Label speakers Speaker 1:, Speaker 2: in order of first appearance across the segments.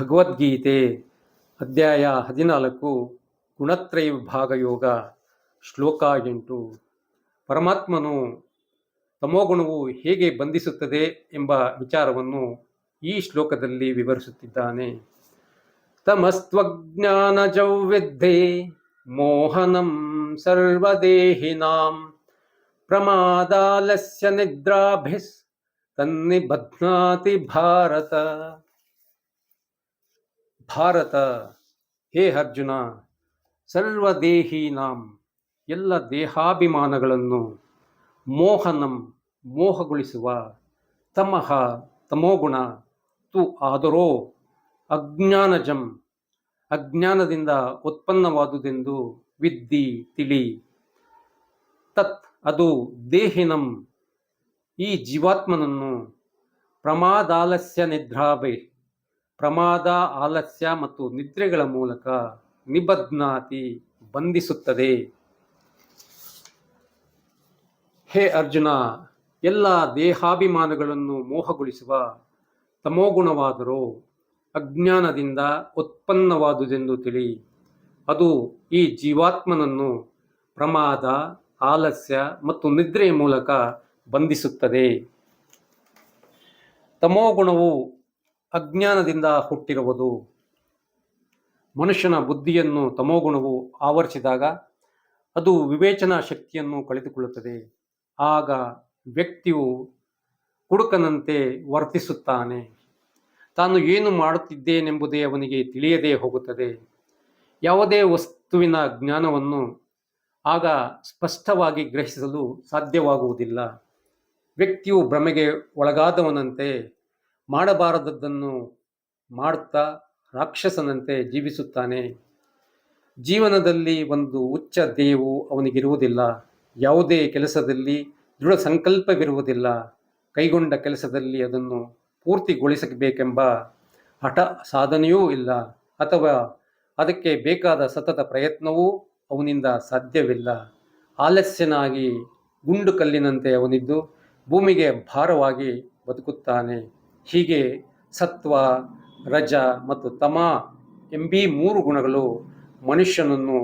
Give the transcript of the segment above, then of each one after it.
Speaker 1: ಭಗವದ್ಗೀತೆ ಅಧ್ಯಾಯ ಹದಿನಾಲ್ಕು ಗುಣತ್ರಯ ವಿಭಾಗ ಯೋಗ ಶ್ಲೋಕ ಎಂಟು. ಪರಮಾತ್ಮನು ತಮೋಗುಣವು ಹೇಗೆ ಬಂಧಿಸುತ್ತದೆ ಎಂಬ ವಿಚಾರವನ್ನು ಈ ಶ್ಲೋಕದಲ್ಲಿ ವಿವರಿಸುತ್ತಿದ್ದಾನೆ. ತಮಸ್ತ್ವಜ್ಞಾನಜೌ ವಿದ್ಧೆ, ಮೋಹನಂ ಸರ್ವದೇಹಿನಾಂ, ಪ್ರಮಾದಾಲಸ್ಯ ನಿದ್ರಾಭಿಸ್ ತನ್ನಿಬಧ್ನಾತಿ ಭಾರತ. ಭಾರತ, ಹೇ ಅರ್ಜುನ ಸರ್ವದೇಹೀನಾಂ ಎಲ್ಲ ದೇಹಾಭಿಮಾನಗಳನ್ನು ಮೋಹನಂ ಮೋಹಗೊಳಿಸುವ, ತಮಃ ತಮೋಗುಣ ತು ಆದರೋ, ಅಜ್ಞಾನಜಂ, ಅಜ್ಞಾನದಿಂದ ಉತ್ಪನ್ನವಾದುದೆಂದು ವಿದ್ದಿ ತಿಳಿ. ತತ್ ಅದು ದೇಹಿನಂ, ಈ ಜೀವಾತ್ಮನನ್ನು ಪ್ರಮಾದಾಲಸ್ಯ ನಿದ್ರಾಭೆ ಪ್ರಮಾದ, ಆಲಸ್ಯ ಮತ್ತು ನಿದ್ರೆಗಳ ಮೂಲಕ ನಿಬದ್ನಾತಿ ಬಂಧಿಸುತ್ತದೆ. ಹೇ ಅರ್ಜುನ, ಎಲ್ಲ ದೇಹಾಭಿಮಾನಗಳನ್ನು ಮೋಹಗೊಳಿಸುವ ತಮೋಗುಣವಾದರೂ ಅಜ್ಞಾನದಿಂದ ಉತ್ಪನ್ನವಾದುದೆಂದು ತಿಳಿ, ಅದು ಈ ಜೀವಾತ್ಮನನ್ನು ಪ್ರಮಾದ, ಆಲಸ್ಯ ಮತ್ತು ನಿದ್ರೆಯ ಮೂಲಕ ಬಂಧಿಸುತ್ತದೆ. ತಮೋಗುಣವು ಅಜ್ಞಾನದಿಂದ ಹುಟ್ಟಿರುವುದು. ಮನುಷ್ಯನ ಬುದ್ಧಿಯನ್ನು ತಮೋಗುಣವು ಆವರಿಸಿದಾಗ ಅದು ವಿವೇಚನಾ ಶಕ್ತಿಯನ್ನು ಕಳೆದುಕೊಳ್ಳುತ್ತದೆ. ಆಗ ವ್ಯಕ್ತಿಯು ಕುಡುಕನಂತೆ ವರ್ತಿಸುತ್ತಾನೆ. ತಾನು ಏನು ಮಾಡುತ್ತಿದ್ದೇನೆಂಬುದೇ ಅವನಿಗೆ ತಿಳಿಯದೇ ಹೋಗುತ್ತದೆ. ಯಾವುದೇ ವಸ್ತುವಿನ ಜ್ಞಾನವನ್ನು ಆಗ ಸ್ಪಷ್ಟವಾಗಿ ಗ್ರಹಿಸಲು ಸಾಧ್ಯವಾಗುವುದಿಲ್ಲ. ವ್ಯಕ್ತಿಯು ಭ್ರಮೆಗೆ ಒಳಗಾದವನಂತೆ ಮಾಡಬಾರದದ್ದನ್ನು ಮಾಡುತ್ತಾ ರಾಕ್ಷಸನಂತೆ ಜೀವಿಸುತ್ತಾನೆ. ಜೀವನದಲ್ಲಿ ಒಂದು ಉಚ್ಚ ದೇವು ಅವನಿಗಿರುವುದಿಲ್ಲ. ಯಾವುದೇ ಕೆಲಸದಲ್ಲಿ ದೃಢ ಸಂಕಲ್ಪವಿರುವುದಿಲ್ಲ. ಕೈಗೊಂಡ ಕೆಲಸದಲ್ಲಿ ಅದನ್ನು ಪೂರ್ತಿಗೊಳಿಸಬೇಕೆಂಬ ಹಠ ಸಾಧನೆಯೂ ಇಲ್ಲ. ಅಥವಾ ಅದಕ್ಕೆ ಬೇಕಾದ ಸತತ ಪ್ರಯತ್ನವೂ ಅವನಿಂದ ಸಾಧ್ಯವಿಲ್ಲ. ಆಲಸ್ಯನಾಗಿ ಗುಂಡು ಕಲ್ಲಿನಂತೆ ಅವನಿದ್ದು ಭೂಮಿಗೆ ಭಾರವಾಗಿ ಬದುಕುತ್ತಾನೆ. ಹೀಗೆ ಸತ್ವ, ರಜ ಮತ್ತು ತಮ ಎಂಬೀ ಮೂರು ಗುಣಗಳು ಮನುಷ್ಯನನ್ನು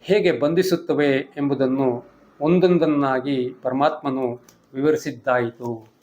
Speaker 1: ಹೇಗೆ ಬಂಧಿಸುತ್ತವೆ ಎಂಬುದನ್ನು ಒಂದೊಂದನ್ನಾಗಿ ಪರಮಾತ್ಮನು ವಿವರಿಸಿದ್ದಾಯಿತು.